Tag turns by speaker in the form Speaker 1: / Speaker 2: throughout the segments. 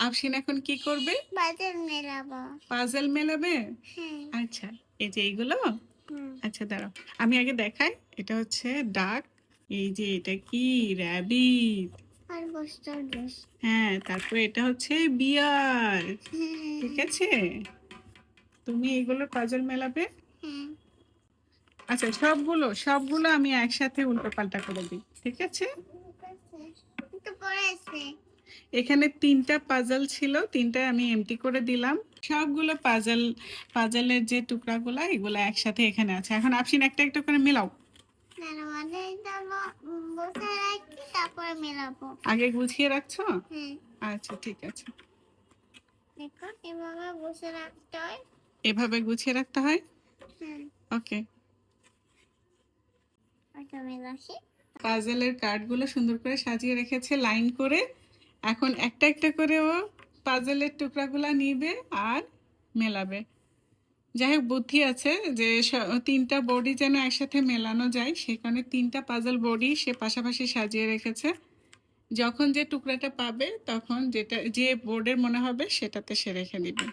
Speaker 1: আফসিন এখন কি করবে?
Speaker 2: বাজার মেলাবো।
Speaker 1: পাজল মেলাবে?
Speaker 2: হ্যাঁ।
Speaker 1: আচ্ছা এই যে এইগুলো? আচ্ছা দাঁড়াও। আমি আগে দেখাই এটা হচ্ছে ডাক এই যে এটা কি? র্যাবিট। হ্যাঁ তারপরে এটা হচ্ছে বিয়ার।
Speaker 2: হ্যাঁ।
Speaker 1: ঠিক আছে? তুমি এগুলো পাজল মেলাবে?
Speaker 2: হ্যাঁ।
Speaker 1: আচ্ছা সবগুলো সবগুলো আমি একসাথে উল্টো পাল্টা করে দিই ঠিক আছে। এখানে তিনটা পাজল ছিল তিনটা আমি এমটি করে দিলাম। সবগুলো পাজল পাজলের যে টুকরাগুলো এগুলো একসাথে এখানে আছে। এখন আপসিন একটা একটা করে মেলাও।
Speaker 2: মেলাবো।
Speaker 1: আগে গুছিয়ে রাখছো? আচ্ছা ঠিক আছে।
Speaker 2: এভাবে
Speaker 1: গুছিয়ে রাখতে হয়? ওকে। পাজলের কার্ডগুলো সুন্দর করে সাজিয়ে রেখেছে লাইন করে। এখন একটা একটা করে ও পাজলের টুকরাগুলো নিবে আর মেলাবে। যাই হোক বুদ্ধি আছে যে তিনটা বডি যেন একসাথে মেলানো যায়, সেই কারণে তিনটা পাজল বডি সে পাশাপাশি সাজিয়ে রেখেছে। যখন যে টুকরাটা পাবে, তখন যেটা, যে বোর্ডের মনে হবে, সেটাতে সে রেখে দিবে।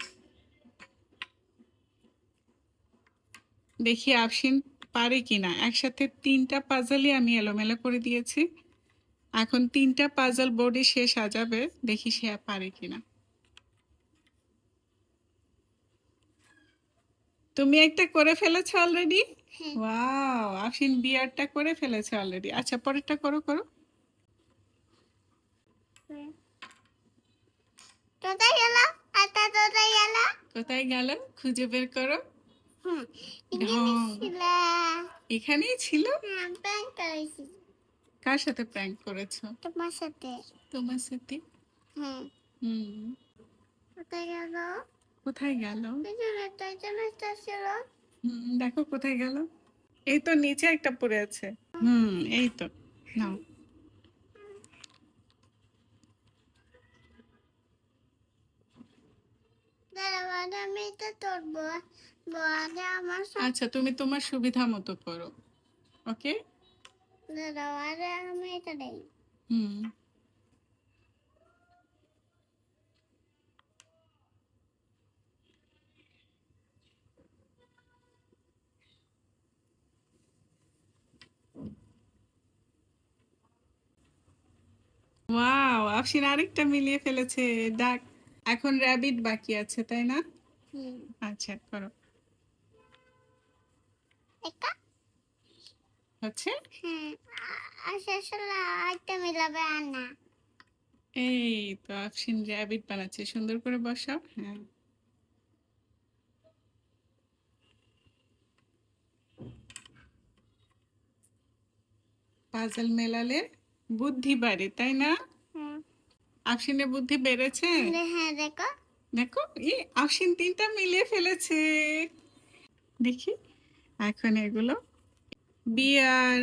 Speaker 1: দেখি আফসিন পারে কিনা। একসাথে তিনটা পাজলই আমি এলোমেলো করে দিয়েছি। এখন তিনটা পাজল বোর্ডে সে সাজাবে দেখি সে পারে কিনা। তুমি একটা করে ফেলেছো অলরেডি
Speaker 2: হ্যাঁ।
Speaker 1: ওয়াও আফসিন বিয়ারটা করে ফেলেছে অলরেডি আচ্ছা পরেরটা করো করো।
Speaker 2: কোথায় গেল? আটা কোথায় গেল?
Speaker 1: কোথায় গেল? খুঁজে বের করো। হ্যাঁ। এখানেই ছিল।
Speaker 2: হ্যাঁ
Speaker 1: কার সাথে প্র্যাঙ্ক করেছ?
Speaker 2: তোমার সাথে।
Speaker 1: তোমার সাথে? হুম।
Speaker 2: কোথায় গেল?
Speaker 1: কোথায় গেল? হুম দেখো কোথায় গেল। এই তো নিচে একটা পড়ে আছে। হুম এই তো নাও। আচ্ছা তুমি তোমার সুবিধা মতো করো। ওকে?
Speaker 2: আমি এটা দেই
Speaker 1: হুম। ওয়াও আফসিন আরেকটা মিলিয়ে ফেলেছে। ডাক এখন র্যাবিট বাকি আছে তাই না? আচ্ছা করো।
Speaker 2: এটা
Speaker 1: হচ্ছে?
Speaker 2: না।
Speaker 1: এই তো আফসিন র্যাবিট বানাচ্ছে সুন্দর করে বসাও। হ্যাঁ। পাজল মেলালে বুদ্ধি বাড়ে তাই না? আফসিনের বুদ্ধি বেড়েছে?
Speaker 2: হ্যাঁ দেখো।
Speaker 1: দেখো ই আফসিন তিনটা মিলিয়ে ফেলেছে। দেখি এখন এগুলো বিয়ার